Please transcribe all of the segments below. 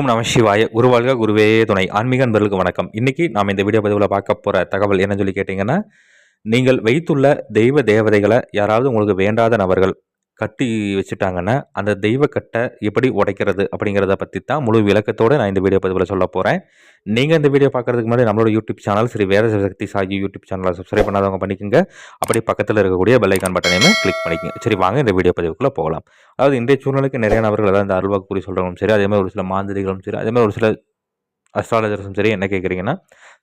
ஓம் நம சிவாய. குருவாழ்க குருவே துணை. ஆன்மீக அன்பர்களுக்கு வணக்கம். இன்னைக்கு நாம் இந்த வீடியோ பதிவில் பார்க்க போகிற தகவல் என்னன்னு சொல்லி கேட்டிங்கன்னா நீங்கள் வைத்துள்ள தெய்வ தேவதைகளை யாராவது உங்களுக்கு வேண்டாத நபர்கள் கட்டி வச்சுட்டாங்கன்னா அந்த தெய்வக்கட்டை எப்படி உடைக்கிறது அப்படிங்கிறத பற்றி தான் முழு விளக்கத்தோடு நான் இந்த வீடியோ பதிவில் சொல்ல போகிறேன் நீங்கள் இந்த வீடியோ பார்க்குறதுக்கு முன்னாடி நம்மளோட யூடியூப் சேனல் ஸ்ரீ வேத சக்தி சாகி யூடியூப் சேனலை சப்ஸ்கிரைப் பண்ணாதவங்க பண்ணிக்கோங்க. அப்படி பக்கத்தில் இருக்கக்கூடிய பெல்லைக்கான் பட்டனையுமே கிளிக் பண்ணிக்கோங்க. சரி வாங்க இந்த வீடியோ பதிவுக்குள்ளே போகலாம். அதாவது இன்றைய சூழ்நிலைக்கு நிறைய நபர்கள் அதாவது இந்த அருள்வாக்கு கூறி சொல்கிறவங்களும் சரி அதேமாதிரி ஒரு சில மாந்திரிகளும் சரி அதேமாதிரி ஒரு சில அஸ்ட்ராலஜர்ஸும் சரி என்ன கேட்குறீங்கன்னா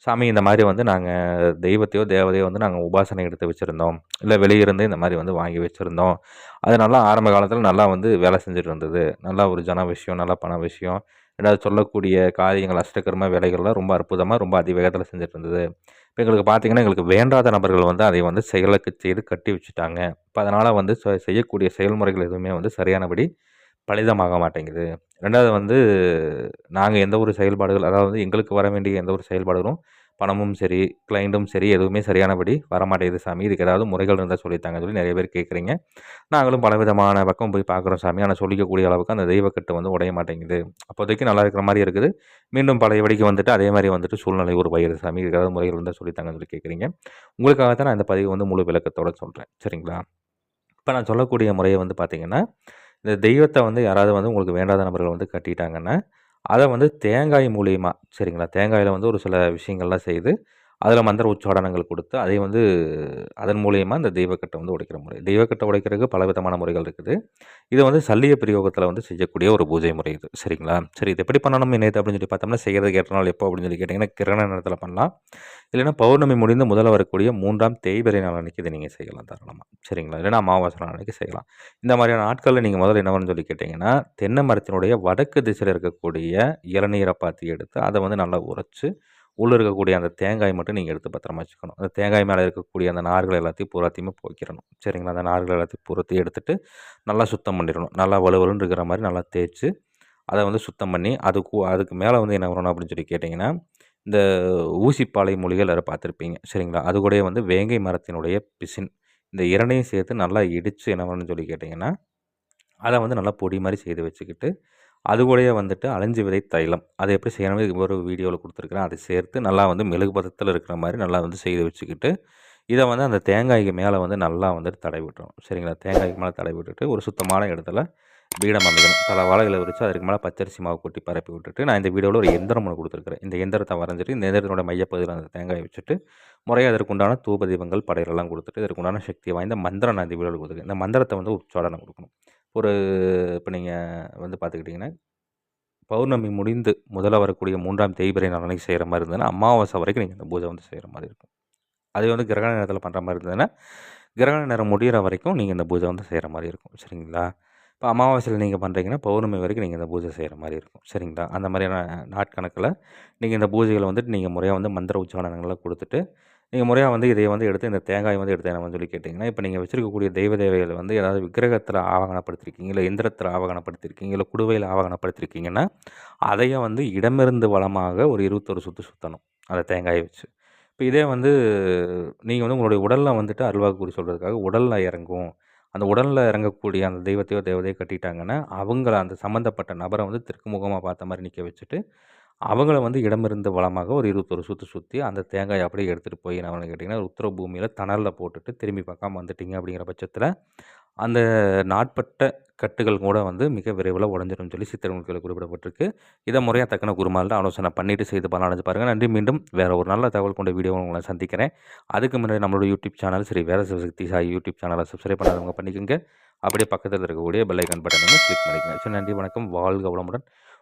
சாமி இந்த மாதிரி வந்து நாங்கள் தெய்வத்தையோ தேவதையோ வந்து நாங்கள் உபாசனை எடுத்து வச்சுருந்தோம். இல்லை வெளியிருந்து இந்த மாதிரி வந்து வாங்கி வச்சுருந்தோம். அது நல்லா ஆரம்ப காலத்தில் நல்லா வந்து வேலை செஞ்சுட்டு இருந்தது. நல்லா ஒரு ஜன விஷயம் நல்லா பண விஷயம் ரெண்டாவது சொல்லக்கூடிய காரியங்கள் அஷ்டகர்ம வேலைகள்லாம் ரொம்ப அற்புதமாக ரொம்ப அதிவேகத்தில் செஞ்சுட்டு இருந்தது. இப்போ எங்களுக்கு பார்த்திங்கன்னா எங்களுக்கு வேண்டாத நபர்கள் வந்து அதை வந்து செயலுக்கு செய்து கட்டி வச்சுட்டாங்க. இப்போ அதனால் வந்து செய்யக்கூடிய செயல்முறைகள் எதுவுமே வந்து சரியானபடி பலிதமாக மாட்டேங்குது. ரெண்டாவது வந்து நாங்கள் எந்த ஒரு செயல்பாடுகள் அதாவது எங்களுக்கு வர வேண்டிய எந்த ஒரு செயல்பாடுகளும் பணமும் சரி கிளைண்ட்டும் சரி எதுவுமே சரியானபடி வரமாட்டேங்குது சாமி. இதுக்கு ஏதாவது முறைகள் இருந்தால் சொல்லித்தாங்க சொல்லி நிறைய பேர் கேட்குறீங்க. நாங்களும் பலவிதமான பக்கம் போய் பார்க்குறோம் சாமி. ஆனால் சொல்லிக்கக்கூடிய அளவுக்கு அந்த தெய்வக்கட்டு வந்து உடைய மாட்டேங்குது. அப்போதைக்கு நல்லா இருக்கிற மாதிரி இருக்குது. மீண்டும் பழைய வடிக்கு வந்துட்டு அதே மாதிரி வந்துட்டு சூழ்நிலை ஒரு வயிறு சாமி. இதுக்கு ஏதாவது முறைகள் இருந்தால் சொல்லித்தாங்கன்னு சொல்லி கேட்குறீங்க. உங்களுக்காக தான் நான் இந்த பதிவு வந்து முழு விளக்கத்தோடு சொல்கிறேன் சரிங்களா? இப்போ நான் சொல்லக்கூடிய முறையை வந்து பார்த்திங்கன்னா இந்த தெய்வத்தை வந்து யாராவது வந்து உங்களுக்கு வேண்டாத நபர்கள் வந்து கட்டிட்டாங்கன்னா அதை வந்து தேங்காய் மூலியமாக சரிங்களா? தேங்காயில் வந்து ஒரு சில விஷயங்கள்லாம் செய்து அதில் மந்திர உச்சாடனங்கள் கொடுத்து அதை வந்து அதன் மூலியமாக இந்த தெய்வக்கட்டை வந்து உடைக்கிற முறை. தெய்வக்கட்டை உடைக்கிறதுக்கு பல விதமான முறைகள் இருக்குது. இது வந்து சல்லிய பிரயோகத்தில் வந்து செய்யக்கூடிய ஒரு பூஜை முறை இது சரிங்களா? சரி இது எப்படி பண்ணணும் நேற்று அப்படின்னு சொல்லி பார்த்தோம்னா செய்கிறது ஏற்ற நாள் எப்போ அப்படின்னு சொல்லி கேட்டிங்கன்னா கிரண நேரத்தில் பண்ணலாம். இல்லைன்னா பௌர்ணமி முடிந்து முதல்ல வரக்கூடிய மூன்றாம் தேய்பிரை நாள் அன்றைக்கி இதை நீங்கள் செய்யலாம் தாராளமாக சரிங்களா? இல்லைன்னா அமாவாசை நாள் அன்றைக்கி செய்யலாம். இந்த மாதிரியான நாட்களில் நீங்கள் முதல்ல என்ன சொல்லி கேட்டிங்கன்னா தென்னை மரத்தினுடைய வடக்கு திசையில் இருக்கக்கூடிய இளநீரை பார்த்து எடுத்து அதை வந்து நல்லா உரைச்சி உள்ளே இருக்கக்கூடிய அந்த தேங்காய் மட்டும் நீங்கள் எடுத்து பத்திரமா வச்சுக்கணும். அந்த தேங்காய் மேலே இருக்கக்கூடிய அந்த நார்கள் எல்லாத்தையும் பூராத்தையுமே போக்கிடணும். சரிங்களா? அந்த நார்கள் எல்லாத்தையும் பூரத்தி எடுத்துகிட்டு நல்லா சுத்தம் பண்ணிடணும். நல்லா வலுவலுன்னு இருக்கிற மாதிரி நல்லா தேய்ச்சி அதை வந்து சுத்தம் பண்ணி அதுக்கு அதுக்கு மேலே வந்து என்ன வரணும் அப்படின்னு சொல்லி கேட்டிங்கன்னா இந்த ஊசிப்பாலை மொழிகள் அதை பார்த்துருப்பீங்க. சரிங்களா? அது கூட வந்து வேங்கை மரத்தினுடைய பிசின். இந்த இரண்டையும் சேர்த்து நல்லா இடித்து என்ன பண்ணணும்னு சொல்லி கேட்டிங்கன்னா அதை வந்து நல்லா பொடி மாதிரி செய்து வச்சுக்கிட்டு அது கூடயே வந்துட்டு அலைஞ்சு விதை தைலம். அதை எப்படி செய்யணும் ஒரு வீடியோவில் கொடுத்துருக்குறேன். அதை சேர்த்து நல்லா வந்து மெழுகு பதத்தில் இருக்கிற மாதிரி நல்லா வந்து செய்து வச்சுக்கிட்டு இதை வந்து அந்த தேங்காய்க்கு மேலே வந்து நல்லா வந்துட்டு தடை விட்டுரும் சரிங்களா? தேங்காய்க்கு மேலே தடை விட்டுட்டு ஒரு சுத்தமான இடத்துல பீடம் அமைக்கணும். பல வாழைகளை விரிச்சு அதுக்கு மேலே பச்சரிசி மாவு கொட்டி பரப்பி விட்டுட்டு நான் இந்த வீடியோவில் ஒரு எந்திரம் ஒன்று கொடுத்துருக்குறேன். இந்த எந்திரத்தை வரைஞ்சிட்டு இந்த எந்திரத்தினோட மையப்பகுதியில் அந்த தேங்காயை வச்சுட்டு முறையாக அதற்குண்டான தூப தீபங்கள் படையலெல்லாம் கொடுத்துட்டு அதற்குண்டான சக்தி வாய்ந்த மந்திரம் நான் இந்த வீடியோவில் கொடுத்துருக்கேன். இந்த மந்திரத்தை வந்து உச்சாடனை கொடுக்கணும். ஒரு இப்போ நீங்கள் வந்து பார்த்துக்கிட்டிங்கன்னா பௌர்ணமி முடிந்து முதல்ல வரக்கூடிய மூன்றாம் தேய்பிரை நாளைக்கு செய்கிற மாதிரி இருந்ததுன்னா அமாவாசை வரைக்கும் நீங்கள் இந்த பூஜை வந்து செய்கிற மாதிரி இருக்கும். அதே வந்து கிரகண நேரத்தில் பண்ணுற மாதிரி இருந்ததுன்னா கிரகண நேரம் முடிகிற வரைக்கும் நீங்கள் இந்த பூஜை வந்து செய்கிற மாதிரி இருக்கும். சரிங்களா? இப்போ அமாவாசையில் நீங்கள் பண்ணுறீங்கன்னா பௌர்ணமி வரைக்கும் நீங்கள் இந்த பூஜை செய்கிற மாதிரி இருக்கும். சரிங்களா? அந்த மாதிரியான நாட்கணக்கில் நீங்கள் இந்த பூஜைகளை வந்துட்டு நீங்கள் முறையாக வந்து மந்திர உச்சாரணங்களை கொடுத்துட்டு நீங்கள் முறையாக வந்து இதை வந்து எடுத்து இந்த தேங்காய் வந்து எடுத்து என்ன சொல்லி கேட்டிங்கன்னா இப்போ நீங்கள் வச்சுருக்கக்கூடிய தெய்வ தேவைகளை வந்து ஏதாவது விக்கிரகத்தில் ஆவகனப்படுத்திருக்கீங்க இல்லை எந்திரத்தில் ஆவகனப்படுத்திருக்கீங்க இல்லை குடுவையில் ஆவகனப்படுத்திருக்கீங்கன்னா அதையும் வந்து இடமிருந்து வளமாக ஒரு இருபத்தொரு சுற்று சுற்றணும் அந்த தேங்காயை வச்சு. இப்போ இதே வந்து நீங்கள் வந்து உங்களுடைய உடலில் வந்துட்டு அருள்வாக்கு குறி சொல்கிறதுக்காக உடலில் இறங்கும். அந்த உடலில் இறங்கக்கூடிய அந்த தெய்வத்தையோ தேவதையோ கட்டிட்டாங்கன்னா அவங்கள அந்த சம்மந்தப்பட்ட நபரை வந்து திருக்குமுகமாக முகமாக பார்த்த மாதிரி நிற்க வச்சுட்டு அவங்கள வந்து இடமிருந்து வளமாக ஒரு இருபத்தொரு சுற்று சுற்றி அந்த தேங்காயை அப்படியே எடுத்துகிட்டு போய் என்ன கேட்டிங்கன்னா உத்தர பூமியில் தணலில் போட்டுட்டு திரும்பி பார்க்காம வந்துட்டீங்க அப்படிங்கிற பட்சத்தில் அந்த நாட்பட்ட கட்டுகள் கூட வந்து மிக விரைவில் உடஞ்சிடும் சொல்லி சித்திரங்களுக்கு குறிப்பிடப்பட்டிருக்கு. இதை முறையாக தக்கன குருமாலில் ஆலோசனை பண்ணிவிட்டு செய்து பலனடைஞ்சு பாருங்கள் நன்றி. மீண்டும் வேறு ஒரு நல்ல தகவல் கொண்ட வீடியோ உங்களை சந்திக்கிறேன். அதுக்கு முன்னாடி நம்மளோட யூடியூப் சேனல் சரி வேறு சக்தி சாய் யூடியூப் சேனலை சப்ஸ்கிரைப் பண்ணாதவங்க பண்ணிக்கோங்க. அப்படியே பக்கத்தில் இருக்கக்கூடிய பெல்லைக்கன் பட்டனையும் கிளிக் பண்ணிக்கோங்க. சரி நன்றி. வணக்கம். வாழ்க வளமுடன்.